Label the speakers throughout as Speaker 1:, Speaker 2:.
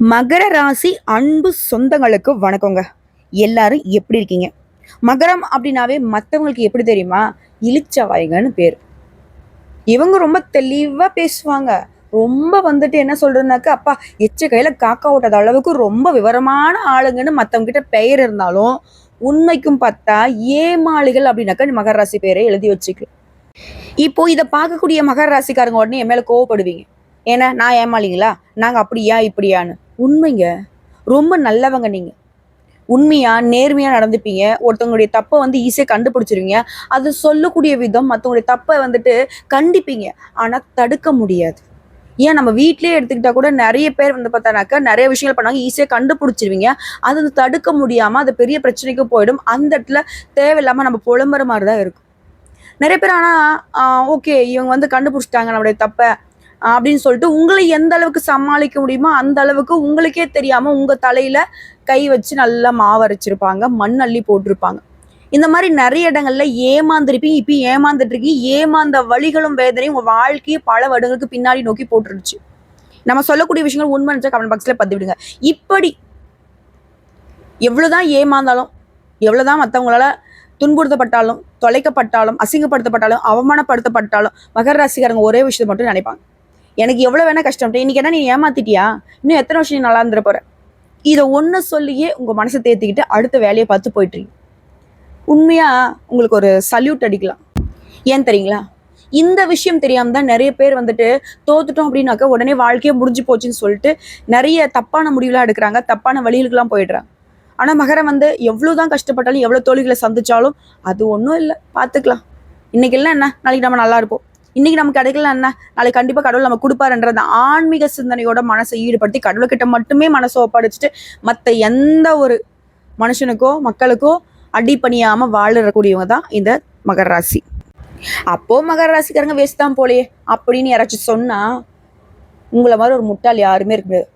Speaker 1: மகர ராசி அன்பு சொந்தங்களுக்கு வணக்கங்க. எல்லாரும் எப்படி இருக்கீங்க? மகரம் அப்படின்னாவே மற்றவங்களுக்கு எப்படி தெரியுமா? இழிச்சவாய்கன்னு பேர். இவங்க ரொம்ப தெளிவாக பேசுவாங்க. ரொம்ப வந்துட்டு என்ன சொல்றதுனாக்க அப்பா எச்ச கையில காக்கா ஓட்டாத அளவுக்கு ரொம்ப விவரமான ஆளுங்கன்னு மற்றவங்க கிட்ட பெயர் இருந்தாலும் உண்மைக்கும் பார்த்தா ஏமாளிகள் அப்படின்னாக்கா மகர ராசி பேரை எழுதி வச்சுக்கலாம் இப்போ இதை பார்க்கக்கூடிய மகர ராசிக்காரங்க உடனே என் மேல கோவப்படுவீங்க. ஏன்னா நான் ஏமாளிங்களா? நாங்கள் அப்படியா இப்படியான்னு. உண்மைங்க. ரொம்ப நல்லவங்க நீங்கள் உண்மையா நேர்மையா நடந்துப்பீங்க. ஒருத்தவங்களுடைய தப்பை வந்து ஈஸியாக கண்டுபிடிச்சிருவீங்க. அது சொல்லக்கூடிய விதம் மற்றவங்களுடைய தப்பை வந்துட்டு கண்டிப்பீங்க. ஆனால் தடுக்க முடியாது. ஏன்? நம்ம வீட்லயே எடுத்துக்கிட்டா கூட நிறைய பேர் வந்து பார்த்தானாக்கா நிறைய விஷயங்கள் பண்ணாங்க ஈஸியாக கண்டுபிடிச்சிருவீங்க. அது வந்து தடுக்க முடியாம அது பெரிய பிரச்சனைக்கு போயிடும். அந்த இடத்துல தேவையில்லாம நம்ம புலம்புற மாதிரி தான் இருக்கும். நிறைய பேர் ஆனால் ஓகே இவங்க வந்து கண்டுபிடிச்சிட்டாங்க நம்மளுடைய தப்பை. அப்படின்னு சொல்லிட்டு உங்களை எந்த அளவுக்கு சமாளிக்க முடியுமோ அந்த அளவுக்கு உங்களுக்கே தெரியாம உங்க தலையில கை வச்சு நல்லா மாவரைச்சிருப்பாங்க மண் அள்ளி போட்டிருப்பாங்க. இந்த மாதிரி நிறைய இடங்கள்ல ஏமாந்துருப்பீங்க இப்பயும் ஏமாந்துட்டு இருக்கீங்க ஏமாந்த வழிகளும் வேதனையும் உங்க வாழ்க்கையை பல வருடங்களுக்கு பின்னாடி நோக்கி போட்டுருச்சு. நம்ம சொல்லக்கூடிய விஷயங்கள் உண்மை கமெண்ட் பாக்ஸ்ல பதிவிடுங்க. இப்படி எவ்வளவுதான் ஏமாந்தாலும் எவ்வளவுதான் மற்றவங்களால துன்புறுத்தப்பட்டாலும் தொலைக்கப்பட்டாலும் அசிங்கப்படுத்தப்பட்டாலும் அவமானப்படுத்தப்பட்டாலும் மகர ராசிக்காரங்க ஒரே விஷயத்தை மட்டும் நினைப்பாங்க. எனக்கு எவ்வளோ வேணால் கஷ்டம். இன்னைக்கு என்ன நீ ஏமாத்திட்டியா? இன்னும் எத்தனை வருஷம் நீ நல்லா இருந்துட போகிற இதை ஒன்று சொல்லியே உங்கள் மனசை தேத்திக்கிட்டு அடுத்த வேலையை பார்த்து போயிட்டு உண்மையாக உங்களுக்கு ஒரு சல்யூட் அடிக்கலாம். ஏன் தெரியுங்களா? இந்த விஷயம் தெரியாமல் தான் நிறைய பேர் வந்துட்டு தோத்துட்டோம் அப்படின்னாக்க உடனே வாழ்க்கையே முடிஞ்சு போச்சுன்னு சொல்லிட்டு நிறைய தப்பான முடிவுலாம் எடுக்கிறாங்க. தப்பான வழிகளுக்கெல்லாம் போயிடுறாங்க. ஆனால் மகரம் வந்து எவ்வளோ தான் கஷ்டப்பட்டாலும் எவ்வளோ தோல்விகளை சந்திச்சாலும் அது ஒன்றும் இல்லை. பார்த்துக்கலாம். இன்னைக்கு இல்லை என்ன? நாளைக்கு நம்ம நல்லா இருப்போம். இன்னைக்கு நமக்கு கிடைக்கல என்ன? நாளைக்கு கண்டிப்பா கடவுள் நம்ம அந்த ஆன்மீக சிந்தனையோட மனசை ஈடுபடுத்தி கடவுள்கிட்ட மட்டுமே மனசை ஒப்படைச்சிட்டு மற்ற எந்த ஒரு மனுஷனுக்கோ மக்களுக்கோ அடிப்பணியாம வாழக்கூடியவங்க தான் இந்த மகர ராசி. அப்போ மகர ராசிக்காரங்க வேஸ்ட் தான் போலயே. அப்படின்னு யாராச்சும் சொன்னா உங்களை மாதிரி ஒரு முட்டாள் யாருமே இருக்க முடியாது.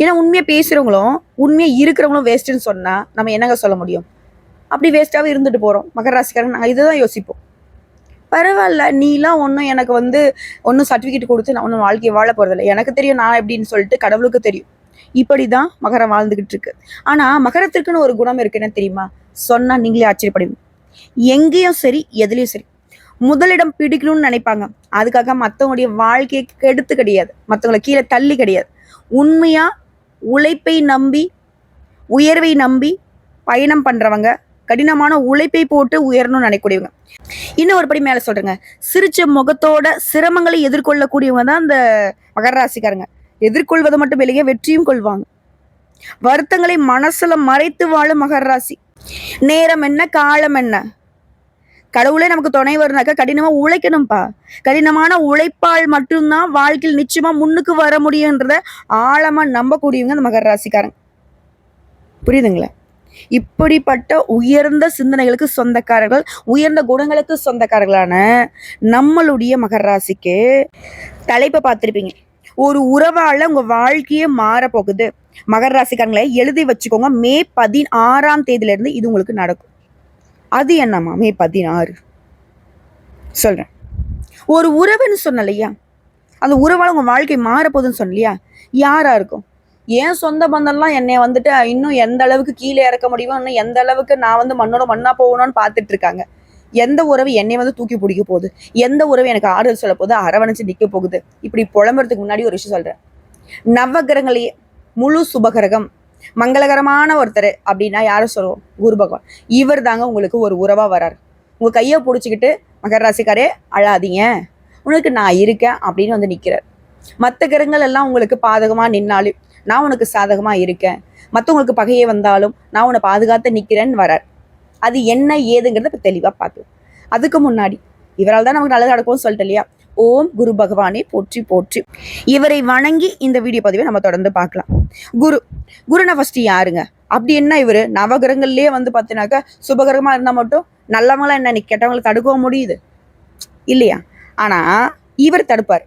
Speaker 1: ஏன்னா உண்மையா பேசுறவங்களும் உண்மையா இருக்கிறவங்களும் வேஸ்ட்டுன்னு சொன்னா நம்ம என்னங்க சொல்ல முடியும்? அப்படி வேஸ்ட்டாகவே இருந்துட்டு போறோம். மகர ராசிக்காரங்க நாங்கள் இதுதான் யோசிப்போம். பரவாயில்ல நீலாம் ஒன்றும் எனக்கு வந்து ஒன்றும் சர்டிஃபிகேட் கொடுத்து நான் ஒன்றும் வாழ்க்கையை வாழ போகிறதில்ல எனக்கு தெரியும் நான் எப்படின்னு சொல்லிட்டு கடவுளுக்கு தெரியும். இப்படி தான் மகரம் வாழ்ந்துக்கிட்டு இருக்கு ஆனால் மகரத்திற்குன்னு ஒரு குணம் இருக்குன்னு தெரியுமா? சொன்னால் நீங்களே ஆச்சரியப்படுவீங்க எங்கேயும் சரி எதுலேயும் சரி. முதலிடம் பிடிக்கணும்னு நினைப்பாங்க. அதுக்காக மற்றவங்களுடைய வாழ்க்கையை கெடுத்து கிடையாது. மற்றவங்களை கீழே தள்ளி கிடையாது. உண்மையாக உழைப்பை நம்பி உயர்வை நம்பி பயணம் பண்ணுறவங்க கடினமான உழைப்பை போட்டு உயரணும்னு நினைக்கூடியவங்க இன்னும் ஒரு படி மேலே சொல்கிறேங்க சிரிச்ச முகத்தோட சிரமங்களை எதிர்கொள்ளக்கூடியவங்க தான் இந்த மகர ராசிக்காரங்க. எதிர்கொள்வது மட்டும் இல்லையே வெற்றியும் கொள்வாங்க. வருத்தங்களை மனசுல மறைத்து வாழும் மகர ராசி. நேரம் என்ன காலம் என்ன? கடவுளே நமக்கு துணை வருனாக்கா கடினமா உழைக்கணும்ப்பா கடினமான உழைப்பால் மட்டும்தான் வாழ்க்கையில் நிச்சயமா முன்னுக்கு வர முடியுன்றத ஆழமா நம்பக்கூடியவங்க இந்த மகர ராசிக்காரங்க. புரியுதுங்களா? இப்படிப்பட்ட உயர்ந்த சிந்தனைகளுக்கு சொந்தக்காரர்கள் உயர்ந்த குணங்களுக்கு சொந்தக்காரர்களான நம்மளுடைய மகர ராசிக்கு தலைப்பை பார்த்துருப்பீங்க. ஒரு உறவால உங்க வாழ்க்கையே மாற போகுது மகர ராசிக்காரங்களை எழுதி வச்சுக்கோங்க. மே பதினாறாம் தேதியில இருந்து இது உங்களுக்கு நடக்கும். அது என்னம்மா? மே பதினாறு. சொல்றேன். ஒரு உறவுன்னு சொன்னலையா அந்த உறவால் உங்க வாழ்க்கை மாறப்போகுதுன்னு சொன்னலையா யாராக இருக்கும்? ஏன் சொந்த பந்தம்லாம் என்னை வந்துட்டு இன்னும் எந்த அளவுக்கு கீழே இறக்க முடியுமோ இன்னும் எந்த அளவுக்கு நான் வந்து மண்ணோட மண்ணா போகணும்னு பார்த்துட்டு இருக்காங்க. எந்த உறவு என்னை வந்து தூக்கி பிடிக்க போகுது? எந்த உறவு எனக்கு ஆறுதல் சொல்ல போகுது? அரவணைச்சு நிற்க போகுது? இப்படி புலம்புறதுக்கு முன்னாடி ஒரு விஷயம் சொல்றேன். நவகிரகங்களையே முழு சுபகிரகம். மங்களகரமான ஒருத்தர் அப்படின்னா யாரும் சொல்லுவோம்? குரு பகவான். இவர் தாங்க உங்களுக்கு ஒரு உறவா வரார். உங்க கையை பிடிச்சிக்கிட்டு மகர ராசிக்காரே அழாதீங்க. உனக்கு நான் இருக்கேன் அப்படின்னு வந்து நிற்கிறார் மற்ற கிரகங்கள் எல்லாம் உங்களுக்கு பாதகமா நின்னாலும் நான் உனக்கு சாதகமா இருக்கேன். மற்றவங்களுக்கு பகையே வந்தாலும் நான் உன்னை பாதுகாத்து நிக்கிறேன்னு வரார். அது என்ன ஏதுங்கிறத இப்போ தெளிவா பார்க்கலாம். அதுக்கு முன்னாடி இவரால் தான் நமக்கு நல்லது நடக்கும்னு சொல்லிட்டு இல்லையா? ஓம் குரு பகவானே போற்றி போற்றி. இவரை வணங்கி இந்த வீடியோ பதிவை நம்ம தொடர்ந்து பார்க்கலாம். குரு குருனா ஃபஸ்ட்டு யாருங்க? அப்படி என்ன இவரு? நவகிரகங்கள்லேயே வந்து பார்த்தீங்கன்னாக்கா சுபகிரகமா இருந்தா மட்டும் நல்லவங்களா என்ன நீ கெட்டவங்களை தடுக்கவும் முடியுது. இல்லையா? ஆனா இவர் தடுப்பார்.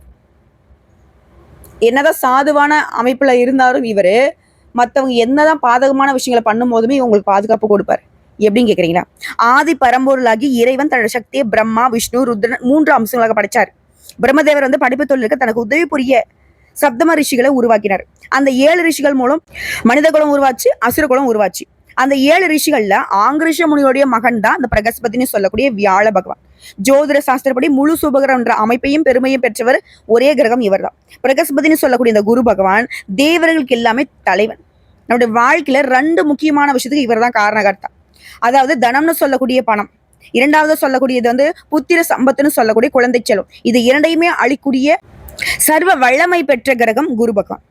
Speaker 1: என்னதான் சாதுவான அமைப்புல இருந்தாலும் இவரு மத்தவங்க என்னதான் பாதகமான விஷயங்களை பண்ணும் போதுமே இவங்களுக்கு பாதுகாப்பு கொடுப்பாரு. எப்படின்னு கேக்குறீங்களா? ஆதி பரம்பொருளாகி இறைவன் தன்னோட சக்தியை பிரம்மா விஷ்ணு ருத்ரன் மூன்று அம்சங்களாக படைச்சார். பிரம்மதேவர் வந்து படிப்பு தொழிலுக்கு தனக்கு உதவி புரிய சப்தம ரிஷிகளை உருவாக்கினார். அந்த ஏழு ரிஷிகள் மூலம் மனித குலம் உருவாச்சு அசுர குலம் உருவாச்சு. அந்த ஏழு ரிஷிகள்ல ஆங்கிருஷ முனியோடைய மகன் தான் இந்த பிரகஸ்பதினு சொல்லக்கூடிய வியாழ பகவான். ஜோதிட சாஸ்திரப்படி முழு சுபகரம் என்ற அமைப்பையும் பெருமையும் பெற்றவர் ஒரே கிரகம் இவர்தான். பிரகஸ்பதினு சொல்லக்கூடிய இந்த குரு பகவான் தேவர்களுக்கு எல்லாமே தலைவன். நம்முடைய வாழ்க்கையில ரெண்டு முக்கியமான விஷயத்துக்கு இவர் தான் காரணகர்த்தா. அதாவது தனம்னு சொல்லக்கூடிய பணம். இரண்டாவது சொல்லக்கூடியது வந்து புத்திர சம்பத்துன்னு சொல்லக்கூடிய குழந்தை செல்வம். இது இரண்டையுமே அழிக்கூடிய சர்வ வல்லமை பெற்ற கிரகம் குரு பகவான்.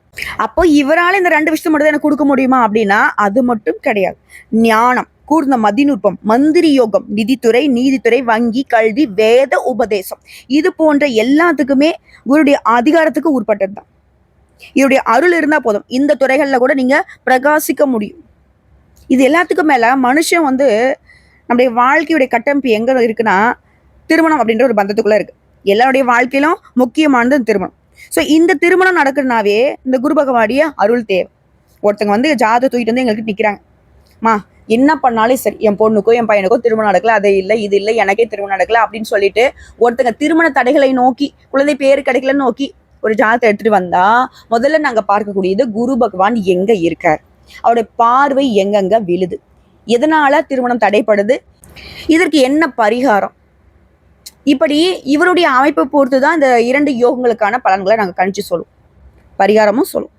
Speaker 1: அப்போ இவரால் இந்த ரெண்டு விஷயத்தை மட்டும் தான் எனக்கு கொடுக்க முடியுமா அப்படின்னா அது மட்டும் கிடையாது. ஞானம். கூர்ந்த மதிநுட்பம் மந்திரி யோகம் நிதித்துறை நீதித்துறை வங்கி கல்வி வேத உபதேசம். இது போன்ற எல்லாத்துக்குமே குருடைய அதிகாரத்துக்கு உட்பட்டது தான் இவருடைய அருள் இருந்தா போதும். இந்த துறைகளில் கூட நீங்க பிரகாசிக்க முடியும். இது எல்லாத்துக்கும் மேல மனுஷன் வந்து நம்முடைய வாழ்க்கையுடைய கட்டமைப்பு எங்க இருக்குன்னா திருமணம் அப்படின்ற ஒரு பந்தத்துக்குள்ள இருக்கு. எல்லாருடைய வாழ்க்கையிலும் முக்கியமானது திருமணம். ஸோ இந்த திருமணம் நடக்கிறனாவே இந்த குரு பகவானுடைய அருள் தேவை. ஒருத்தங்க வந்து ஜாத தூக்கிட்டு வந்து எங்களுக்கு நிற்கிறாங்க மா என்ன பண்ணாலும் சரி என் பொண்ணுக்கோ என் பையனுக்கோ திருமணம் நடக்கல அது இல்லை இது இல்லை எனக்கே திருமணம் நடக்கல அப்படின்னு சொல்லிட்டு ஒருத்தங்க திருமண தடைகளை நோக்கி குழந்தை பேர் கிடைக்கலன்னு நோக்கி ஒரு ஜாதத்தை எடுத்துட்டு வந்தா முதல்ல நாங்க பார்க்கக்கூடியது குரு பகவான் எங்க இருக்கார்? அவருடைய பார்வை எங்கெங்க விழுது? எதனால திருமணம் தடைப்படுது? இதற்கு என்ன பரிகாரம்? இப்படி இவருடைய அமைப்பை பொறுத்து தான் இந்த இரண்டு யோகங்களுக்கான பலன்களை நாங்கள் கணிச்சு சொல்லுவோம். பரிகாரமும் சொல்லுவோம்.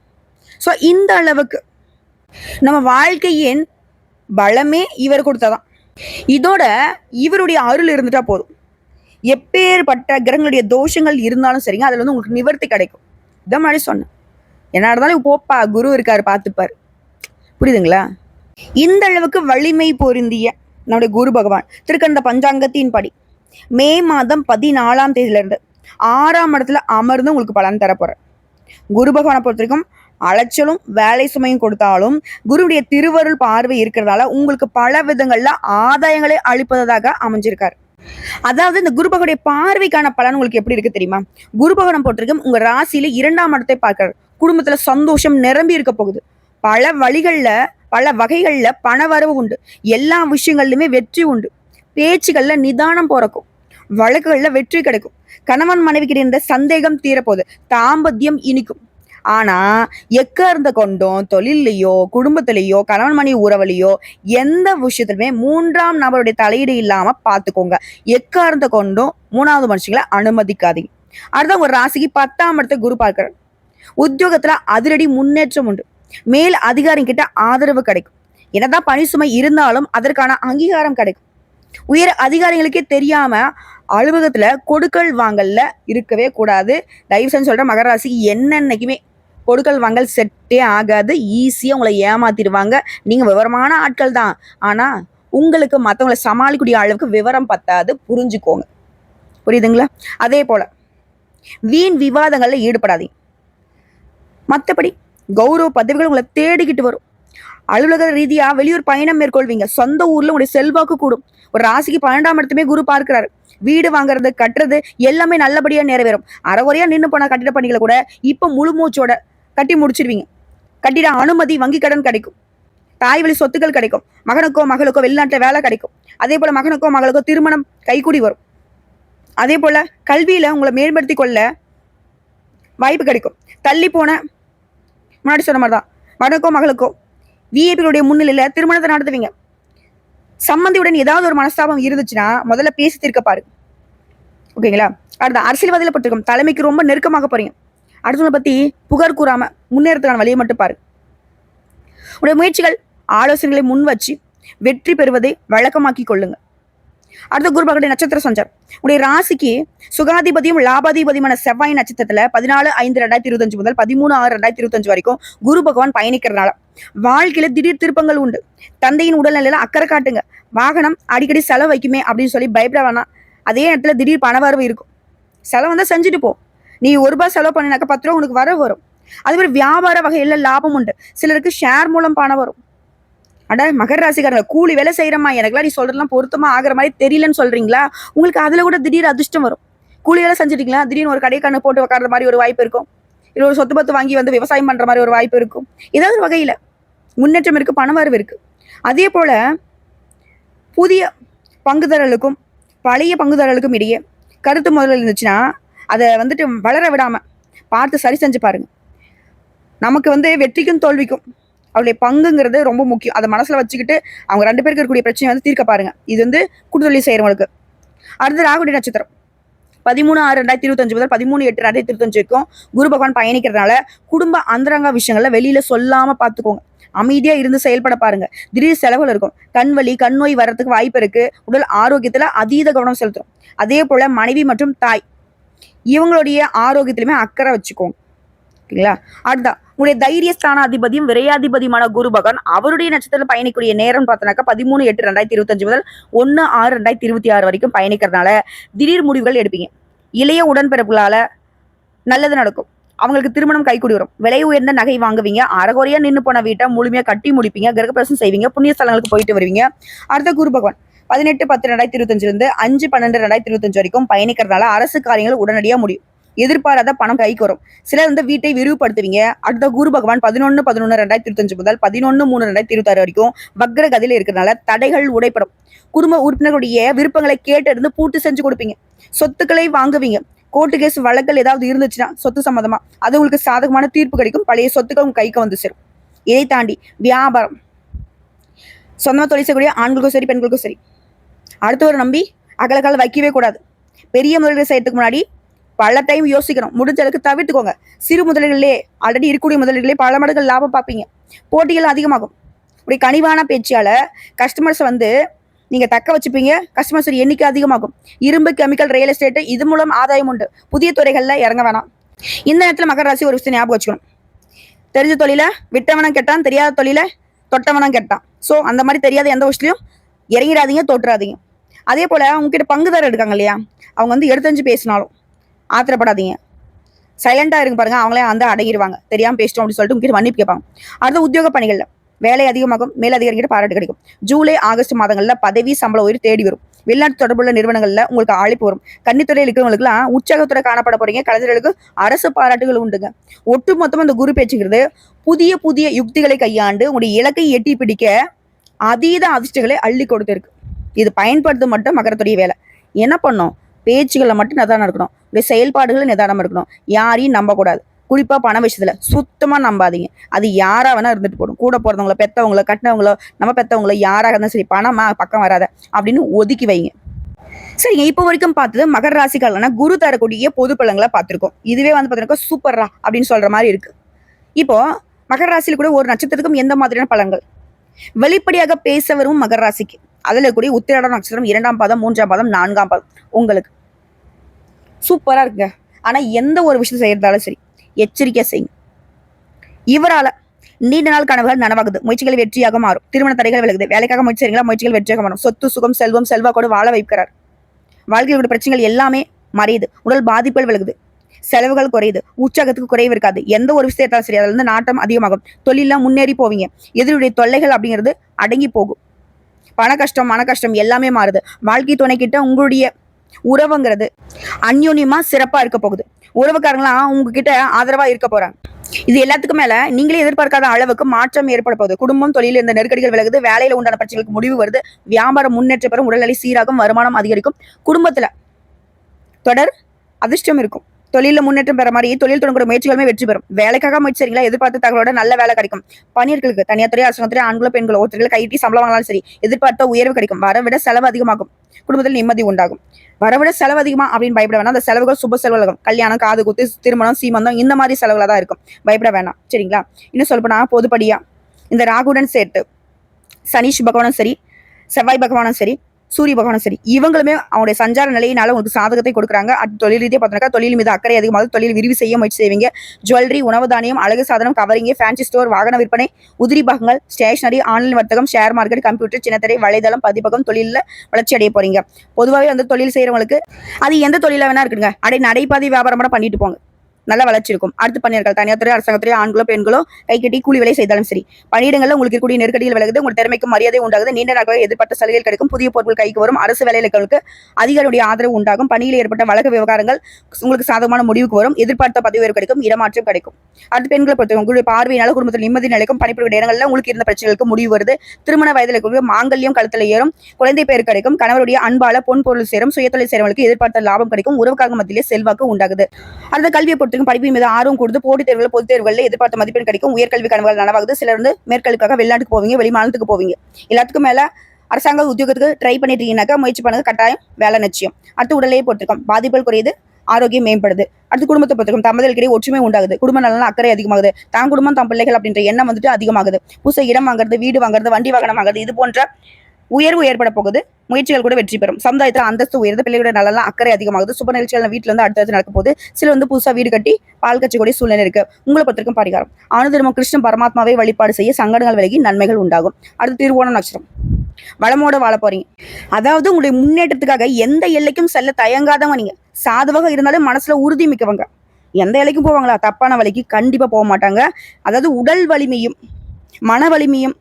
Speaker 1: ஸோ இந்த அளவுக்கு நம்ம வாழ்க்கையின் பலமே இவர் கொடுத்தாதான். இதோட இவருடைய அருள் இருந்துட்டா போதும். எப்பேற்பட்ட கிரகங்களுடைய தோஷங்கள் இருந்தாலும் சரிங்க அதில் வந்து உங்களுக்கு நிவர்த்தி கிடைக்கும். இதை மாதிரி சொன்னேன். என்ன இருந்தாலும் போப்பா குரு இருக்காரு பார்த்துப்பாரு. புரியுதுங்களா? இந்த அளவுக்கு வலிமை பொருந்திய நம்முடைய குரு பகவான் திருக்கண்ட பஞ்சாங்கத்தின் படி மே மாதம் பதினாலாம் தேதியிலிருந்து ஆறாம் இடத்துல அமர்ந்து உங்களுக்கு பலன் தரப்போறேன் குரு பகவானை பொறுத்த வரைக்கும் அலைச்சலும் வேலை சுமையும் கொடுத்தாலும் குருவுடைய திருவருள் பார்வை இருக்கிறதால உங்களுக்கு பல விதங்கள்ல ஆதாயங்களை அளிப்பதாக அமைஞ்சிருக்காரு. அதாவது இந்த குரு பகவனுடைய பார்வைக்கான பலன் உங்களுக்கு எப்படி இருக்கு தெரியுமா? குரு பகவனம் போட்டிருக்கும் உங்க ராசியில இரண்டாம் இடத்தை பார்க்கிறார். குடும்பத்துல சந்தோஷம் நிரம்பி இருக்க போகுது. பல வழிகள்ல பல வகைகள்ல பண வரவு உண்டு. எல்லா விஷயங்கள்லையுமே வெற்றி உண்டு. பேச்சுகள்ல நிதானம் பிறக்கும். வழக்குகள்ல வெற்றி கிடைக்கும். கணவன் மனைவிக்கிட்ட இருந்த சந்தேகம் தீரப்போகுது. தாம்பத்தியம் இனிக்கும். ஆனா எக்கார்ந்த கொண்டும் தொழிலையோ குடும்பத்திலேயோ கணவன் மணி உறவுலையோ எந்த விஷயத்துலையுமே மூன்றாம் நபருடைய தலையீடு இல்லாம பாத்துக்கோங்க. எக்கார்ந்த கொண்டும் மூணாவது மனுஷங்களை அனுமதிக்காதீங்க. அடுத்த ஒரு ராசிக்கு பத்தாம் இடத்த குரு பார்க்கிறார். உத்தியோகத்துல அதிரடி முன்னேற்றம் உண்டு. மேல் அதிகாரி கிட்ட ஆதரவு கிடைக்கும். என்னதான் பணி சுமை இருந்தாலும் அதற்கான அங்கீகாரம் கிடைக்கும். உயர் அதிகாரிகளுக்கே தெரியாம அலுவலகத்துல கொடுக்கல் வாங்கல்ல இருக்கவே கூடாது. தயவு செஞ்சு சொல்ற மகராசிக்கு என்னென்னைக்குமே கொடுக்கல் வாங்கல் செட்டே ஆகாது. ஈஸியாக உங்களை ஏமாத்திடுவாங்க. நீங்கள் விவரமான ஆட்கள் தான். ஆனால் உங்களுக்கு மற்றவங்களை சமாளிக்கூடிய அளவுக்கு விவரம் பத்தாது. புரிஞ்சுக்கோங்க. புரியுதுங்களா? அதே போல் வீண் விவாதங்களில் ஈடுபடாதீங்க. மற்றபடி கௌரவ பதவிகள் உங்களை தேடிக்கிட்டு வரும். அலுவலக ரீதியாக வெளியூர் பயணம் மேற்கொள்வீங்க. சொந்த ஊரில் உங்களுடைய செல்வாக்கு கூடும். ஒரு ராசிக்கு பன்னெண்டாம் இடத்துமே குரு பார்க்கிறாரு. வீடு வாங்குறது கட்டுறது எல்லாமே நல்லபடியாக நிறைவேறும். அறகுறையாக நின்று போன கட்டிட பணிகளை கூட இப்போ முழு மூச்சோட கட்டி முடிச்சிருவீங்க கட்டிட அனுமதி வங்கி கடன் கிடைக்கும். தாய் வழி சொத்துக்கள் கிடைக்கும். மகனுக்கோ மகளுக்கோ வெளிநாட்டில் வேலை கிடைக்கும். அதே போல் மகனுக்கோ மகளுக்கோ திருமணம் கைக்கூடி வரும். அதே போல் கல்வியில் உங்களை மேம்படுத்தி கொள்ள வாய்ப்பு கிடைக்கும். தள்ளி போன முன்னாடி சொன்ன மாதிரி தான் மகனுக்கோ மகளுக்கோ விஐபிகளுடைய முன்னிலையில் திருமணத்தை நடத்துவீங்க. சம்மந்தியுடன் ஏதாவது ஒரு மனஸ்தாபம் இருந்துச்சுன்னா முதல்ல பேசி தீர்க்க பாரு ஓகேங்களா? அடுத்த அரசியல்வாதியில் பட்டிருக்கும். தலைமைக்கு ரொம்ப நெருக்கமாக போறீங்க. அடுத்தவங்களை பற்றி புகார் கூறாம முன்னேறதுக்கான வழியை மட்டும் பாரு. உடைய முயற்சிகள் ஆலோசனைகளை முன் வச்சு வெற்றி பெறுவதை வழக்கமாக்கி கொள்ளுங்க. அடுத்த குரு பகவானுடைய நட்சத்திர சஞ்சார் உடைய ராசிக்கு சுகாதிபதியும் லாபாதிபதியுமான செவ்வாய் நட்சத்திரத்துல பதினாலு ஐந்து ரெண்டாயிரத்தி இருபத்தஞ்சு முதல் பதிமூணு ஆறு ரெண்டாயிரத்தி இருபத்தஞ்சு வரைக்கும் குரு பகவான் பயணிக்கிறதுனால வாழ்க்கையில திடீர் திருப்பங்கள் உண்டு. தந்தையின் உடல்நிலையில அக்கறை காட்டுங்க. வாகனம் அடிக்கடி செலவு வைக்குமே அப்படின்னு சொல்லி பயப்பட வேணாம். அதே நேரத்துல திடீர் பணவரவு இருக்கும். செலவு வந்தா செஞ்சுட்டு போ. நீ ஒரு ரூபாய் செலவு பண்ணினாக்க பத்து ரூபா உனக்கு வர வரும். அதே மாதிரி வியாபார வகையில லாபம் உண்டு. சிலருக்கு ஷேர் மூலம் பணம் வரும். அட மகர ராசிக்காரங்க கூலி வேலை செய்யறமா எனக்குலாம் நீ சொல்றதெல்லாம் பொருத்தமா ஆகிற மாதிரி தெரியலன்னு சொல்றீங்களா? உங்களுக்கு அதுல கூட திடீர் அதிர்ஷ்டம் வரும். கூலி வேலை செஞ்சுட்டீங்களா? திடீர்னு ஒரு கடை கண்ணு போட்டு உட்கார்ற மாதிரி ஒரு வாய்ப்பு இருக்கும். இல்லை ஒரு சொத்து பத்து வாங்கி வந்து விவசாயம் பண்ற மாதிரி ஒரு வாய்ப்பு இருக்கும். ஏதாவது ஒரு வகையில முன்னேற்றம் இருக்கு பணவரவு இருக்கு. அதே போல புதிய பங்குதாரர்களுக்கும் பழைய பங்குதாரர்களுக்கும் இடையே கருத்து முதல்ல இருந்துச்சுன்னா அதை வந்துட்டு வளர விடாமல் பார்த்து சரி செஞ்சு பாருங்கள் நமக்கு வந்து வெற்றிக்கும் தோல்விக்கும் அவருடைய பங்குங்கிறது ரொம்ப முக்கியம். அதை மனசில் வச்சுக்கிட்டு அவங்க ரெண்டு பேருக்கு இருக்கக்கூடிய பிரச்சனை வந்து தீர்க்க பாருங்கள் இது வந்து கூடுதலி செய்கிறவங்களுக்கு அடுத்து ராகுடி நட்சத்திரம். பதிமூணு ஆறு ரெண்டாயிரத்தி இருபத்தஞ்சு முதல் பதிமூணு எட்டு ரெண்டாயிரத்தி இருபத்தஞ்சு வரைக்கும் குரு பகவான் பயணிக்கிறதுனால குடும்ப அந்தரங்க விஷயங்களை வெளியில சொல்லாம பாத்துக்கோங்க அமைதியா இருந்து செயல்பட பாருங்க. திடீர் செலவுகள் இருக்கும். கண் வலி கண் நோய் வர்றதுக்கு வாய்ப்பு இருக்கு. உடல் ஆரோக்கியத்துல அதீத கவனம் செலுத்தும் அதே போல மனைவி மற்றும் தாய். இவங்களுடைய ஆரோக்கியத்திலுமே அக்கறை வச்சுக்கோங்க. ஓகேங்களா அடுத்தா உங்களுடைய தைரிய ஸ்தானாதிபதியும் விரையாதிபதியுமான குரு பகவான் அவருடைய நட்சத்திரத்தில் பயணிக்கூடிய நேரம் பார்த்தோன்னாக்கா பதிமூணு எட்டு ரெண்டாயிரத்தி இருபத்தஞ்சு முதல் ஒன்று ஆறு ரெண்டாயிரத்தி இருபத்தி ஆறு வரைக்கும் பயணிக்கிறதுனால திடீர் முடிவுகள் எடுப்பீங்க. இளைய உடன்பிறப்புகளால் நல்லது நடக்கும். அவங்களுக்கு திருமணம் கைக்குடி வரும். விலை உயர்ந்த நகை வாங்குவீங்க. அறகுறையாக நின்று போன வீட்டை முழுமையாக கட்டி முடிப்பீங்க. கிரகப்பிரசம் செய்வீங்க. புண்ணிய ஸ்தலங்களுக்கு போயிட்டு வருவீங்க. அடுத்த குரு பகவான் பதினெட்டு பத்து ரெண்டாயிரத்தி இருபத்தஞ்சிலிருந்து அஞ்சு பன்னெண்டு ரெண்டாயிரத்தி இருபத்தஞ்சு வரைக்கும் பயணிக்கிறதுனால அரசு காரியங்கள் உடனடியாக முடியும். எதிர்பாராத பணம் கைக்கு வரும். சிலர் வந்து வீட்டை விரிவுபடுத்துவீங்க. அடுத்த குரு பகவான் பதினொன்று பதினொன்று ரெண்டாயிரத்தி இருபத்தஞ்சு முதல் பதினொன்று மூணு ரெண்டாயிரத்தி இருபத்தாறு வரைக்கும் வக்ர கதியில் இருக்கிறதுனால தடைகள் உடைப்படும் குடும்ப உறுப்பினர்களுடைய விருப்பங்களை கேட்டறிந்து பூட்டு செஞ்சு கொடுப்பீங்க. சொத்துக்களை வாங்குவீங்க. கோர்ட்டு கேஸ் வழக்கல் ஏதாவது இருந்துச்சுன்னா சொத்து சம்மந்தமா அது உங்களுக்கு சாதகமான தீர்ப்பு கிடைக்கும். பழைய சொத்துக்கள் உங்க கைக்கு வந்து சேரும். இதை தாண்டி வியாபாரம். சொந்தமாக தொழில் செய்யக்கூடிய ஆண்களுக்கும் சரி பெண்களுக்கும் சரி அடுத்தவரை நம்பி அகலக்கால வைக்கவே கூடாது. பெரிய முதலீடு செய்யறதுக்கு முன்னாடி பல டைம் யோசிக்கணும். முடிஞ்ச அளவுக்கு தவிர்த்துக்கோங்க. சிறு முதலீடுகளே ஆல்ரெடி இருக்கக்கூடிய முதலீடுகளே பல மடங்கு லாபம் பார்ப்பீங்க. போட்டிகள் அதிகமாகும். இப்படி கனிவான பேச்சியால கஸ்டமர்ஸ் வந்து நீங்க தக்க வச்சுப்பீங்க. கஸ்டமர்ஸ் எண்ணிக்கை அதிகமாகும். இரும்பு கெமிக்கல் ரியல் எஸ்டேட்டு இது மூலம் ஆதாயம் உண்டு. புதிய துறைகளில் இறங்க வேணாம். இந்த நேரத்தில் மகர ராசி ஒரு விஷயம் ஞாபகம் வச்சுக்கணும். தெரிஞ்ச தொழில விட்டவனம் கெட்டான் தெரியாத தொழில தொட்டவனம் கெட்டான். ஸோ அந்த மாதிரி தெரியாத எந்த விஷயத்துலையும் இறங்கிடாதீங்க தோற்றாதீங்க. அதே போல் உங்ககிட்ட பங்குதாரர் இருக்காங்க இல்லையா? அவங்க வந்து எடுத்தஞ்சு பேசினாலும் ஆத்திரப்படாதீங்க. சைலண்டாக இருங்க பாருங்க அவங்களே வந்து அடங்கிடுவாங்க தெரியாமல் பேசிட்டோம் அப்படின்னு சொல்லிட்டு உங்ககிட்ட மன்னிப்பு கேட்பாங்க. அடுத்த உத்தியோக பணிகளில் வேலை அதிகமாகும் மேலதிகாரிகிட்ட பாராட்டு கிடைக்கும். ஜூலை ஆகஸ்ட் மாதங்களில் பதவி சம்பள உயிர் தேடி வரும். வெளிநாட்டு தொடர்புள்ள நிறுவனங்களில் உங்களுக்கு அழைப்பு வரும். கன்னித்துறையில் இருக்கிறவங்களுக்குலாம் உற்சாகத்துறை காணப்பட போறீங்க. கலைஞர்களுக்கு அரசு பாராட்டுகள் உண்டுங்க. ஒட்டு மொத்தமாக இந்த குரு பேச்சுங்கிறது புதிய புதிய யுக்திகளை கையாண்டு உங்களுடைய இலக்கை எட்டி பிடிக்க அதீத அதிர்ஷ்டங்களை அள்ளி கொடுத்துருக்கு. இது பயன்படுத்த மட்டும் மகரத்துடைய வேலை. என்ன பண்ணும்? பேச்சுகளை மட்டும் நிதானம் இருக்கணும். உடைய செயல்பாடுகளை நிதானமாக இருக்கணும். யாரையும் நம்பக்கூடாது. குறிப்பாக பண விஷயத்தில் சுத்தமாக நம்பாதீங்க. அது யாராக வேணா இருந்துட்டு போடும் கூட போகிறவங்கள பெற்றவங்கள கட்டினவங்களோ நம்ம பெற்றவங்களோ யாராக இருந்தாலும் சரி பணமா பக்கம் வராத அப்படின்னு ஒதுக்கி வைங்க. சரிங்க இப்போ வரைக்கும் பார்த்தது மகர ராசிக்காரனா குரு தரக்கூடிய பொது பழங்களை பார்த்துருக்கோம். இதுவே வந்து பார்த்தீங்கன்னா சூப்பர்ரா அப்படின்னு சொல்கிற மாதிரி இருக்குது இப்போ மகர ராசியில் கூட ஒரு நட்சத்திரத்துக்கும் எந்த மாதிரியான பழங்கள் வெளிப்படையாக பேச வரும் மகர ராசிக்கு. அதுல கூடிய உத்திராட நட்சத்திரம் இரண்டாம் பாதம் மூன்றாம் பாதம் நான்காம் பாதம். உங்களுக்கு சூப்பரா இருக்குங்க. ஆனா எந்த ஒரு விஷயம் செய்யறதாலும் சரி எச்சரிக்கை செய்யுங்க. இவரால நீண்ட நாள் கனவுகள் நனவாகுது. முயற்சிகள் வெற்றியாக மாறும். திருமண தடைகள் விலகுது. வேலைக்காக முயற்சி செய்றீங்களா? முயற்சிகள் வெற்றியாக மாறும். சொத்து சுகம் செல்வம் செல்வாக்கோடு வாழ வைக்கிறார். வாழ்க்கையோட பிரச்சனைகள் எல்லாமே மறையுது. உடல் பாதிப்புகள் விலகுது. செலவுகள் குறையுது உற்சாகத்துக்கு குறைவு இருக்காது. எந்த ஒரு விஷயத்தாலும் சரி அதுல இருந்து நாட்டம் அதிகமாகும். தொழிலாம் முன்னேறி போவீங்க. எதிரியுடைய தொல்லைகள் அப்படிங்கிறது அடங்கி போகும். பண கஷ்டம் மன கஷ்டம் எல்லாமே மாறுது. வாழ்க்கை துணை கிட்ட உங்களுடைய உறவுங்கிறது அந்யோன்யமா சிறப்பா இருக்க போகுது. உறவுக்காரங்களாம் உங்ககிட்ட ஆதரவா இருக்க போறாங்க. இது எல்லாத்துக்கும் மேல நீங்களே எதிர்பார்க்காத அளவுக்கு மாற்றம் ஏற்பட போகுது. குடும்பம் தொழில் இந்த நெருக்கடிகள் விலகுது. வேலையில உண்டான பிரச்சனைகளுக்கு முடிவு வருது. வியாபாரம் முன்னேற்ற பெறும். உடல்நிலை சீராகும். வருமானம் அதிகரிக்கும். குடும்பத்துல தொடர் அதிர்ஷ்டம் இருக்கும். தொழில முன்னேற்றம் பெற மாதிரி தொழில் தொடங்கக்கூடிய முயற்சிகளுமே வெற்றி பெறும். வேலைக்காக முயற்சி செய்றீங்களா எதிர்பார்த்த தகவலோட நல்ல வேலை கிடைக்கும். பணியர்களுக்கு தனியார் துறை அரசாங்க துறை ஆண்களோ பெண்களோ ஒருத்தர்கள் கைட்டி சம்பளம் வாங்கினாலும் சரி எதிர்பார்த்த உயர்வு கிடைக்கும். வர விட செலவு அதிகமாகும். குடும்பத்தில் நிம்மதி உண்டாகும். வரவிட செலவு அதிகமா அப்படின்னு பயப்பட வேணாம். அந்த செலவுகள் சுப செலவுகள் கல்யாணம் காது குத்து திருமணம் சீமந்தம் இந்த மாதிரி செலவுகளா தான் இருக்கும். பயப்பட வேணாம். சரிங்களா? இன்னும் சொல்லப்போனா பொதுப்படியா இந்த ராகுடன் சேர்த்து சனீஷ் பகவானும் சரி செவ்வாய் பகவானும் சரி சூரிய பகவானும் சரி இவங்களுமே அவனுடைய சஞ்சார நிலையினால உங்களுக்கு சாதகத்தை கொடுக்குறாங்க. அது தொழில் ரீதியாக பார்த்தோம்னா தொழில் மீது அக்கறை அதிகமாக தொழில் விரிவு செய்ய முயற்சி செய்வீங்க. ஜுவல்லரி உணவு தானியம் அழகு சாதனம் கவரிங்க ஃபேன்சி ஸ்டோர் வாகன விற்பனை உதிரி பாகங்கள் ஸ்டேஷனரி ஆன்லைன் வர்த்தகம் ஷேர் மார்க்கெட் கம்ப்யூட்டர் சின்னத்திரை வலைதளம் பதிப்பகம் தொழிலில் வளர்ச்சி அடைய போறீங்க. பொதுவாகவே வந்து தொழில் செய்கிறவங்களுக்கு அது எந்த தொழிலாக வேணா இருக்குங்க அடை நடைபாதை வியாபாரம் கூட பண்ணிட்டு போங்க. நல்ல வளர்ச்சி இருக்கும். அடுத்து பணியாளர்கள் தனியார் துறை அரசாங்கத்துறை ஆண்களோ பெண்களோ கைக்கட்டி கூலி வேலை செய்தாலும் சரி. பணியிடங்களில் உங்களுக்கு இருக்கக்கூடிய நெருக்கடிகள் விலகுது உங்கள் திறமைக்கும் மரியாதை உண்டாகுது. நீண்ட நாட்களாக எதிர்பார்த்த சலுகைகள் கிடைக்கும். புதிய பொருட்கள் கைக்கு வரும். அரசு வேலைகளுக்கு அதிகாரியுடைய ஆதரவு உண்டாகும். பணியில் ஏற்பட்ட வழக்கு விவகாரங்கள் உங்களுக்கு சாதகமான முடிவுக்கு வரும். எதிர்பார்த்த பதவி உயர்வு கிடைக்கும். இடமாற்றம் கிடைக்கும். அடுத்து பெண்களை பொறுத்த உங்களுடைய பார்வையினால குடும்பத்தில் நிம்மதி நிலைக்கும் பணிபுரிய இடங்களில் உங்களுக்கு இருந்த பிரச்சனைகளுக்கு முடிவு வருது. திருமண வயதில் இருக்கக்கூடிய மாங்கல்யம் கழுத்தில் ஏறும். குழந்தை பேர் கிடைக்கும். கணவருடைய அன்பால பொன் பொருள் சேரும். சுயத்தொழில் சேரவங்களுக்கு எதிர்பார்த்த லாபம் கிடைக்கும். உறவுக்காக மத்தியிலே செல்வாக்கு உண்டாகுது. அடுத்த கல்வியை பொறுத்த பொறுத்தவரைக்கும் படிப்பின் மீது ஆர்வம் கொடுத்து போட்டித் தேர்வுகள் பொதுத் தேர்வுகளில் எதிர்பார்த்த மதிப்பெண் கிடைக்கும். உயர்கல்வி கனவுகள் நனவாகுது. சிலர் வந்து மேற்கல்விக்காக வெளிநாட்டுக்கு போவீங்க வெளிமாநிலத்துக்கு போவீங்க. எல்லாத்துக்கும் மேலே அரசாங்க உத்தியோகத்துக்கு ட்ரை பண்ணிட்டு இருக்கீங்கன்னாக்கா முயற்சி பண்ணுங்க. கட்டாயம் வேலை நிச்சயம். அடுத்து உடலையே போட்டிருக்கோம் பாதிப்புகள் குறையுது ஆரோக்கியம் மேம்படுது. அடுத்து குடும்பத்தை பொறுத்திருக்கும். தம்பதிகளுக்கிடையே ஒற்றுமை உண்டாகுது. குடும்ப நலன் அக்கறை அதிகமாகுது. தான் குடும்பம் தம் பிள்ளைகள் அப்படின்ற எண்ணம் வந்துட்டு அதிகமாகுது. புதுசை இடம் வாங்குறது வீடு வாங்குறது வண்டி வாகனம் வாங்குறது இது போன்ற உயர்வு ஏற்பட போகுது. முயற்சிகள் கூட வெற்றி பெறும். சமுதாயத்தில் அந்தஸ்து உயர்ந்து பிள்ளைகளோட நலலாம் அக்கறை அதிகமாகுது. சுப நிகழ்ச்சிகள் வீட்டில் வந்து அடுத்தடுத்து நடக்க போகுது. சில வந்து புதுசாக வீடு கட்டி பால் கச்சக்கூடிய சூழ்நிலை இருக்கு. உங்களை பொறுத்திருக்கும் பரிகாரம். அனுதினமும் கிருஷ்ண பரமாத்மாவை வழிபாடு செய்ய சங்கடங்கள் விலகி நன்மைகள் உண்டாகும். அடுத்து திருவோணம் நட்சத்திரம். வளமோட வாழ போறீங்க. அதாவது உங்களுடைய முன்னேற்றத்துக்காக எந்த எல்லைக்கும் செல்ல தயங்காதவங்க நீங்க. சாதுவாக இருந்தாலும் மனசுல உறுதி மிக்கவங்க. எந்த எல்லைக்கும் போவாங்களா? தப்பான வழிக்கு கண்டிப்பா போக மாட்டாங்க. அதாவது உடல் வலிமையும் மன வலிமையும்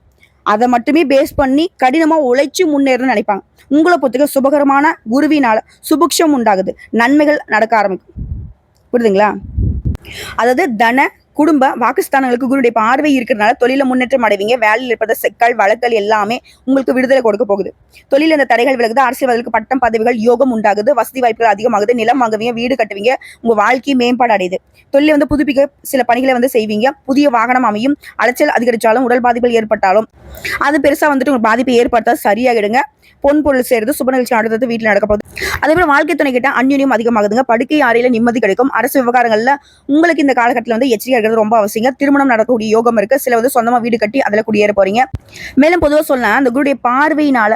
Speaker 1: அதை மட்டுமே பேஸ் பண்ணி கடினமாக உழைச்சி முன்னேறணும்னு நினைப்பாங்க. உங்களை பொறுத்துக்க சுபகரமான குருவினால சுபிக்ஷம் உண்டாகுது. நன்மைகள் நடக்க ஆரம்பிக்கும். புரியுதுங்களா? அதாவது தன குடும்ப வாக்குஸ்தானங்களுக்கு குருடைய பார்வை இருக்கிறதுனால தொழில முன்னேற்றம் அடைவீங்க. வேலையில் இருப்பத செக்கல் வழக்கல் எல்லாமே உங்களுக்கு விடுதலை கொடுக்க போகுது. தொழில் இந்த தடைகள் விலகுது. அரசியல்வாதிகளுக்கு பட்டம் பதவிகள் யோகம் உண்டாகுது. வசதி வாய்ப்புகள் அதிகமாகுது. நிலம் வாங்குவீங்க வீடு கட்டுவீங்க. உங்க வாழ்க்கை மேம்பாடு அடையுது. தொழிலை வந்து புதுப்பிக்க சில பணிகளை வந்து செய்வீங்க. புதிய வாகனம் அமையும். அலைச்சல் அதிகரிச்சாலும் உடல் பாதிப்புகள் ஏற்பட்டாலும் அது பெருசா வந்துட்டு உங்களுக்கு பாதிப்பை ஏற்படுத்தா சரியாகிடுங்க. பொன் பொருள் சேர்ந்து சுப நிகழ்ச்சி அடுத்தது வீட்டில் நடக்க போகுது. அதே போல வாழ்க்கை துணை கிட்ட அந்யுன்யம் அதிகமாகுதுங்க. படுக்கை அறையில நிம்மதி கிடைக்கும். அரசு விவகாரங்கள்ல உங்களுக்கு இந்த காலகட்டத்தில் வந்து எச்சரிக்கை இருக்கிறது ரொம்ப அவசியம் திருமணம் நடக்கக்கூடிய யோகம் இருக்கு. சில வந்து சொந்தமா வீடு கட்டி அதுல குடியேற போறீங்க. மேலும் பொதுவா சொல்லலாம் அந்த குருடைய பார்வையினால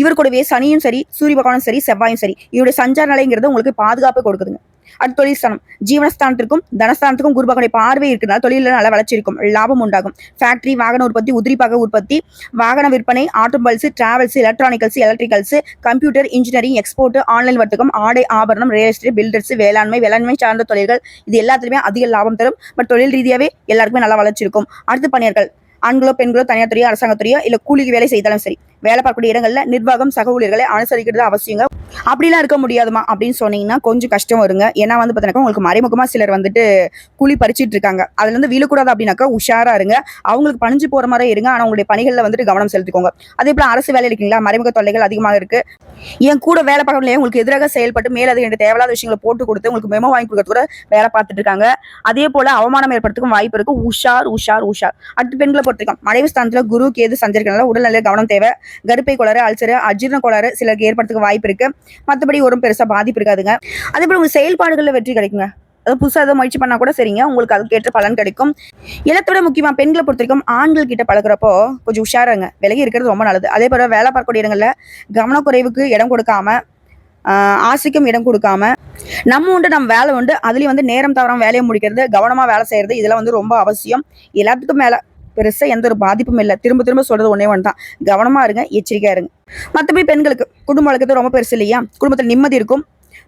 Speaker 1: இவர் கூடவே சனியும் சரி சூரிய பகவானும் சரி செவ்வாயும் சரி இவருடைய சஞ்சார் நிலைங்கிறது உங்களுக்கு பாதுகாப்பு கொடுக்குதுங்க. அடுத்த தொழில் ஸ்தானம். ஜீவனஸ்தானத்திற்கும் தனஸ்தானத்துக்கும் குருபகனுடைய பார்வை இருக்கிறதால் தொழிலில் நல்ல வளர்ச்சி இருக்கும். லாபம் உண்டாகும். ஃபேக்டரி வாகன உற்பத்தி உதிரிப்பாக உற்பத்தி வாகன விற்பனை automobiles travels electronicals electricals computer engineering export online வர்த்தகம் ஆடை ஆபரணம் ரியல் எஸ்டேட் பில்டர்ஸ் வேளாண்மை வேளாண்மை சார்ந்த தொழில்கள் இது எல்லாத்துலேயுமே அதிக லாபம் தரும். பட் தொழில் ரீதியாவே எல்லாருக்குமே நல்லா வளர்ச்சி இருக்கும். அடுத்து பணியர்கள் ஆண்களோ பெண்களோ தனியார் துறையோ அரசாங்கத்துறையோ இல்ல கூலிக்கு வேலை செய்தாலும் சரி வேலை பார்க்கக்கூடிய இடங்கள்ல நிர்வாகம் சக ஊழியர்களை அனுசரிக்கிறது அவசியங்க. அப்படிலாம் இருக்க முடியாதுமா அப்படின்னு சொன்னீங்கன்னா கொஞ்சம் கஷ்டம் வருங்க. ஏன்னா வந்து பார்த்தீங்கன்னா உங்களுக்கு மறைமுகமா சிலர் வந்துட்டு கூலி பறிச்சிட்டு இருக்காங்க. அதுல இருந்து விழக்கூடாது அப்படின்னாக்கா உஷாரா இருங்க. அவங்களுக்கு பணிஞ்சு போற மாதிரி இருங்க. ஆனா உங்களுடைய பணிகள்ல வந்துட்டு கவனம் செலுத்திக்கோங்க. அதே போல அரசு வேலை இருக்கீங்களா? மறைமுக தொல்லைகள் அதிகமாக இருக்கு. என் கூட வேலை பார்க்கலையே உங்களுக்கு எதிராக செயல்பட்டு மேலதிக தேவையில்லாத விஷயங்களை போட்டு கொடுத்து உங்களுக்கு மெமோ வாங்கி கொடுக்கறது கூட வேலை பார்த்துட்டு இருக்காங்க. அதே போல அவமானம் ஏற்படுறதுக்கும் வாய்ப்பு இருக்கு. உஷார் உஷார் உஷார். அடுத்து பெண்களை பொறுத்திருக்கோம் மறைவு ஸ்தானத்துல குரு கேது சஞ்சரிக்கிறனால உடல்நிலை கவனம் தேவை. கருப்பை கோளாறு அல்சரு அஜீர்ண கோளாறு சிலருக்கு ஏற்படுறதுக்கு வாய்ப்பு இருக்கு. மற்றபடி ஒரு பெருசா பாதிப்பு இருக்காதுங்க. அதே போல உங்க செயல்பாடுகளில் வெற்றி கிடைக்குங்க. புதுசாக ஏதோ முயற்சி பண்ணால் கூட சரிங்க. உங்களுக்கு அதுக்கேற்ற பலன் கிடைக்கும். எல்லாத்தோட முக்கியமாக பெண்களை பொறுத்த வரைக்கும் ஆண்கள் கிட்ட பழகுறப்போ கொஞ்சம் உஷாராங்க. விலகி இருக்கிறது ரொம்ப நல்லது. அதே போல வேலை பார்க்கக்கூடிய இடங்களில் கவனக்குறைவுக்கு இடம் கொடுக்காம ஆசைக்கும் இடம் கொடுக்காம நம்ம உண்டு நம்ம வேலை உண்டு. அதுலேயும் வந்து நேரம் தவறாம வேலையை முடிக்கிறது கவனமாக வேலை செய்கிறது இதெல்லாம் வந்து ரொம்ப அவசியம். எல்லாத்துக்கும் மேலே பெருசாக எந்த ஒரு பாதிப்பும் இல்லை. திரும்ப திரும்ப சொல்கிறது ஒன்னே ஒன்று தான். கவனமாக இருங்க எச்சரிக்கையா இருங்க. மற்றபடி பெண்களுக்கு குடும்ப வழக்கத்தை ரொம்ப பெருசு இல்லையா? குடும்பத்தில் நிம்மதி இருக்கும்.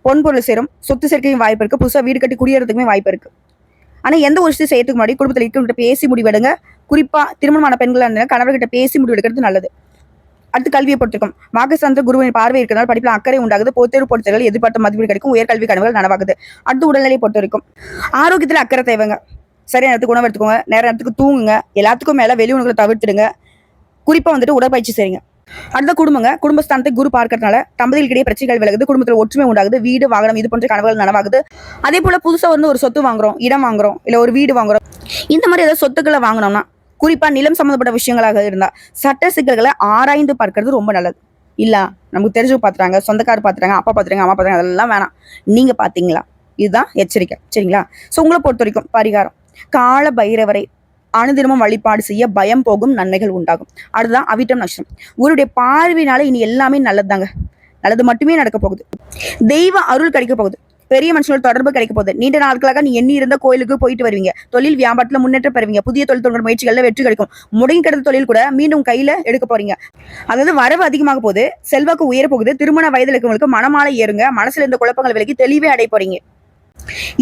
Speaker 1: பொன்பொருள் சேரும் சொத்து சேர்க்கையும் வாய்ப்பு இருக்கு. புதுசாக வீடு கட்டி குடியேறதுக்குமே வாய்ப்பு இருக்கு. ஆனா எந்த ஒரு விஷயம் செய்யறதுக்கு முன்னாடி குடும்பத்தில் இருக்கிறவங்க பேசி முடிவெடுங்க குறிப்பா திருமணமான பெண்களா இருந்தால் கணவர்கிட்ட பேசி முடிவெடுக்கிறது நல்லது. அடுத்து கல்வியை பொறுத்திருக்கும். வாக்குசாந்த குருவின் பார்வை இருக்கிறதால் படிப்பில் அக்கறை உண்டாகுது. பொத்தேர்வு பொறுத்தவர்கள் எதிர்பார்த்த மதிப்பீடு கிடைக்கும். உயர்கல்வி கனவுகள் நனவாகுது. அடுத்து உடல்நிலை பொறுத்த வரைக்கும் ஆரோக்கியத்தில் அக்கறை தேவைங்க. சரியான நேரத்துக்கு உணவு எடுத்துக்கோங்க. நேர நேரத்துக்கு தூங்குங்க. எல்லாத்துக்கும் மேல வெளி உணவுகளை தவிர்த்துடுங்க. குறிப்பா வந்துட்டு உடற்பயிற்சி செய்யுங்க. அடுத்த குடும்பங்க குடும்பஸ்தானத்தை குரு பார்க்கறதுனால தம்பதிகளுக்கிடையே பிரச்சனைகள் விலகுது குடும்பத்தில் ஒற்றுமை உண்டாகுது வீடு வாகனம் இது போன்ற கனவுகள் நனவாகுது. அதே போல புதுசாக வந்து ஒரு சொத்து வாங்குறோம் இடம் வாங்குறோம் இல்ல ஒரு வீடு வாங்குறோம். இந்த மாதிரி ஏதாவது சொத்துக்களை வாங்கினோம்னா குறிப்பா நிலம் சம்பந்தப்பட்ட விஷயங்களாக இருந்தா சட்ட சிக்கல்களை ஆராய்ந்து பார்க்கறது ரொம்ப நல்லது. இல்ல நமக்கு தெரிஞ்சு பாத்துறாங்க சொந்தக்கார் பாத்துறாங்க அப்பா பாத்துறாங்க அம்மா பாத்துறாங்க அதெல்லாம் வேணாம். நீங்க பாத்தீங்களா? இதுதான் எச்சரிக்கை சரிங்களா? ஸோ உங்களை பொறுத்த வரைக்கும் பரிகாரம். கால பைரவரை அனுதினமும் வழிபாடு செய்ய பயம் போகும் நன்மைகள் உண்டாகும். அடுத்ததான் அவிட்டம் நஷ்டம். உங்களுடைய பார்வையினால இனி எல்லாமே நல்லதுதாங்க. நல்லது மட்டுமே நடக்க போகுது. தெய்வ அருள் கிடைக்க போகுது. பெரிய மனுஷனோட தொடர்பு கிடைக்க போகுது. நீண்ட நாட்களாக நீ எண்ணி இருந்த கோயிலுக்கு போயிட்டு வருவீங்க. தொழில் வியாபாரத்தில் முன்னேற்றம் பெறுவீங்க. புதிய தொழில் தொடர் முயற்சிகளில் வெற்றி கிடைக்கும். முடங்கி கிடந்த தொழில் கூட மீண்டும் கையில எடுக்க போறீங்க. அதாவது வரவு அதிகமாக போகுது. செல்வாக்கு உயர போகுது. திருமண வயதில் இருக்கவங்களுக்கு மனமாலை ஏறுங்க. மனசுல இருந்த குழப்பங்கள் விலகி தெளிவே அடை போறீங்க.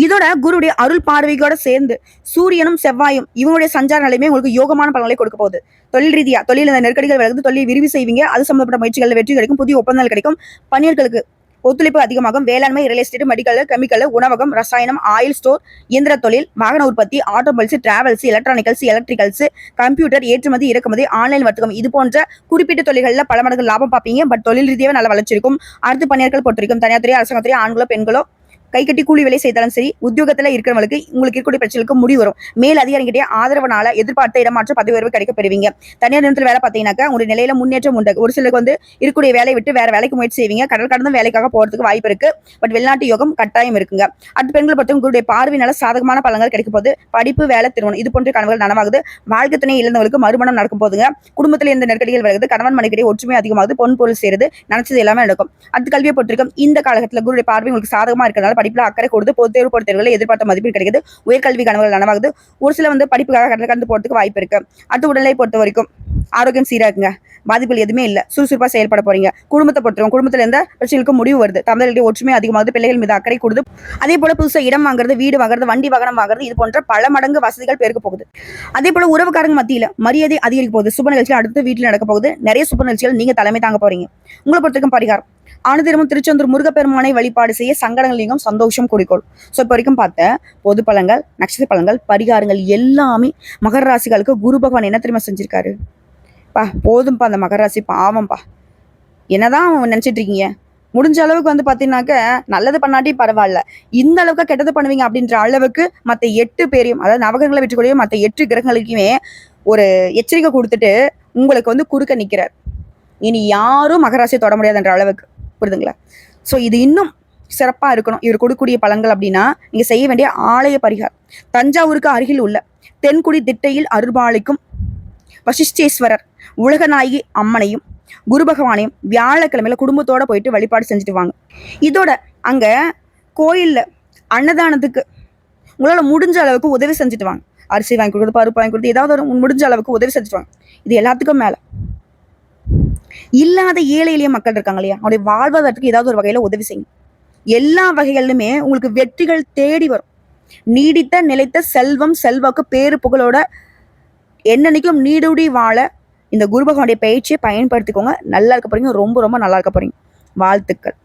Speaker 1: இதோட குருடைய அருள் பார்வையோட சேர்ந்து சூரியனும் செவ்வாயும் இவங்களுடைய சஞ்சார நிலையுமே உங்களுக்கு யோகமான பலன்களை கொடுக்க போகுது. தொழில் ரீதியா தொழில் நெருக்கடிகள் விலகுது தொழில் விரிவு செய்வீங்க. அது சம்பந்தப்பட்ட முயற்சிகளில் வெற்றி கிடைக்கும் புதிய ஒப்பந்தங்கள் கிடைக்கும். பணியர்களுக்கு ஒத்துழைப்பு அதிகமாகும். வேளாண்மை ரியல் எஸ்டேட் மெடிக்கல் கெமிக்கல் உணவகம் ரசாயனம் ஆயில் ஸ்டோர் இயந்திர தொழில் வாகன உற்பத்தி automobiles travels electronicals electricals computer ஏற்றுமதி இறக்குமதி ஆன்லைன் வர்த்தகம். இது போன்ற குறிப்பிட்ட தொழில்களில் பல மடங்கு லாபம் பார்ப்பீங்க. பட் தொழில் ரீதியாக நல்ல வளர்ச்சி இருக்கும். அடுத்து பணியாளர்கள் பொறுத்திருக்கும் தனியார் துறை அரசாங்கத்துறை ஆண்களோ பெண்களோ கை கட்டி கூலி வேலை செய்தாலும் சரி உத்தியோகத்துல இருக்கிறவங்களுக்கு உங்களுக்கு இருக்கக்கூடிய பிரச்சனைக்கு முடிவு வரும். மேல் அதிகாரிகிட்டே ஆதரவனால எதிர்பார்த்த இடமாற்ற பதவி உயர்வு கிடைக்க பெறுவீங்க தனியார் நிறுவனத்தில் வேலை பார்த்தீங்கன்னாக்கா உங்களுடைய நிலையில முன்னேற்றம் உண்டு. ஒரு சிலருக்கு வந்து இருக்கக்கூடிய வேலையை விட்டு வேற வேலைக்கு முயற்சி செய்வீங்க. கடல் கடந்த வேலைக்காக போறதுக்கு வாய்ப்பு இருக்கு. பட் வெளிநாட்டு யோகம் கட்டாயம் இருக்குங்க. அடுத்த பெண்கள் பொறுத்த உங்களுடைய பார்வையினால சாதகமான பலன்கள் கிடைக்கும் போது படிப்பு வேலை திருமணம் இது போன்ற கனவுகள் நனவாகுது. வாழ்க்கை துணை இழந்தவங்களுக்கு மறுமணம் நடக்கும் போதுங்க குடும்பத்தில் இந்த நெருக்கடிகள் விலகுது கணவன் மனைவிடையே ஒற்றுமை அதிகமாகுது. பொன் பொருள் சேருது. நினைச்சது எல்லாமே நடக்கும். அடுத்த கல்வியை பொறுத்திருக்கும் இந்த காலகட்டத்தில் குருடைய பார்வை உங்களுக்கு சாதகமா இருக்கிறதுனால படிப்புல அக்கறை கொடுத்து பொது தேர்வு பொறுத்த தேர்வுகளை எதிர்பார்த்த மதிப்பீடு கிடைக்குது. உயர்கல்வி கனவுகள் நனவாகுது. ஒரு சில வந்து படிப்புக்காக கடல் கடந்து போறதுக்கு வாய்ப்பு இருக்கு. அடுத்து உடலை பொறுத்த வரைக்கும் ஆரோக்கியம் சீராக இருக்குங்க பாதிப்புகள் எதுவுமே இல்லை. சுறுசுறுப்பா செயல்பட போறீங்க. குடும்பத்தை பொறுத்தவங்க குடும்பத்துல எந்த பிரச்சனைக்கும் முடிவு வருது. தமிழர்களுடைய ஒற்றுமை அதிகமாகுது. பிள்ளைகள் மீது அக்கறை கொடுத்து அதே போல புதுசாக இடம் வாங்குறது வீடு வாங்குறது வண்டி வாகனம் வாங்குறது இது போன்ற பல மடங்கு வசதிகள் பெருக்க போகுது. அதே போல உறவுக்காரங்க மத்தியில் மரியாதை அதிகரிக்க போகுது. சுப நிகழ்ச்சிகள் அடுத்து வீட்டில் நடக்க போகுது. நிறைய சுப நிகழ்ச்சிகள் நீங்க தலைமை தாங்க போறீங்க. உங்களை பொறுத்தவரைக்கும் பரிகாரம். அனுதினமும் திருச்செந்தூர் முருகப்பெருமானை வழிபாடு செய்ய சங்கடங்கள் நீங்கும் சந்தோஷம் குடிக்கொள் ஸோ இப்போ வரைக்கும் பார்த்த பொது பழங்கள் நட்சத்திர பழங்கள் பரிகாரங்கள் எல்லாமே மகர ராசிகளுக்கு குரு பகவான் என்ன தெரியுமா செஞ்சிருக்காரு? பா போதும்பா அந்த மகர ராசி பாவம்பா. என்னதான் நினச்சிட்டு இருக்கீங்க? முடிஞ்ச அளவுக்கு வந்து பார்த்தீங்கன்னாக்க நல்லது பண்ணாட்டி பரவாயில்ல. இந்த அளவுக்கு கெட்டது பண்ணுவீங்க அப்படின்ற அளவுக்கு மற்ற எட்டு பேரையும் அதாவது நவகங்களை விட்டுக்கூடிய மற்ற எட்டு கிரகங்களுக்குமே ஒரு எச்சரிக்கை கொடுத்துட்டு உங்களுக்கு வந்து குறுக்க நிற்கிறார் இனி யாரும் மகராசியை தொட முடியாதுன்ற அளவுக்கு. புரியுதுங்களா? ஸோ இது இன்னும் சிறப்பாக இருக்கணும். இவர் கொடுக்கக்கூடிய பழங்கள் அப்படின்னா நீங்கள் செய்ய வேண்டிய ஆலய பரிகாரம். தஞ்சாவூருக்கு அருகில் உள்ள தென்குடி திட்டையில் அருள்பாலிக்கும் வசிஷ்டேஸ்வரர் உலகநாயகி அம்மனையும் குரு பகவானையும் வியாழக்கிழமையில குடும்பத்தோட போயிட்டு வழிபாடு செஞ்சுட்டு வாங்க. இதோட அங்க கோயில்ல அன்னதானத்துக்கு உங்களால முடிஞ்ச அளவுக்கு உதவி செஞ்சுட்டு வாங்க. அரிசி வாங்கி கொடுக்குறது பருப்பு வாங்கி கொடுத்து ஏதாவது ஒரு முடிஞ்ச அளவுக்கு உதவி செஞ்சுட்டு வாங்க. இது எல்லாத்துக்கும் மேலே. இல்லாத ஏழை எளிய மக்கள் இருக்காங்க இல்லையா? அவருடைய வாழ்வதற்கு ஏதாவது ஒரு வகையில உதவி செய்யும். எல்லா வகைகளிலுமே உங்களுக்கு வெற்றிகள் தேடி வரும். நீடித்த நிலைத்த செல்வம் செல்வாக்கு பேரு புகழோட என்னன்னைக்கும் நீடுடி வாழ இந்த குரு பகவானுடைய பயிற்சியை பயன்படுத்திக்கோங்க. நல்லா இருக்க போறீங்க. ரொம்ப ரொம்ப நல்லா இருக்க போறீங்க. வாழ்த்துக்கள்.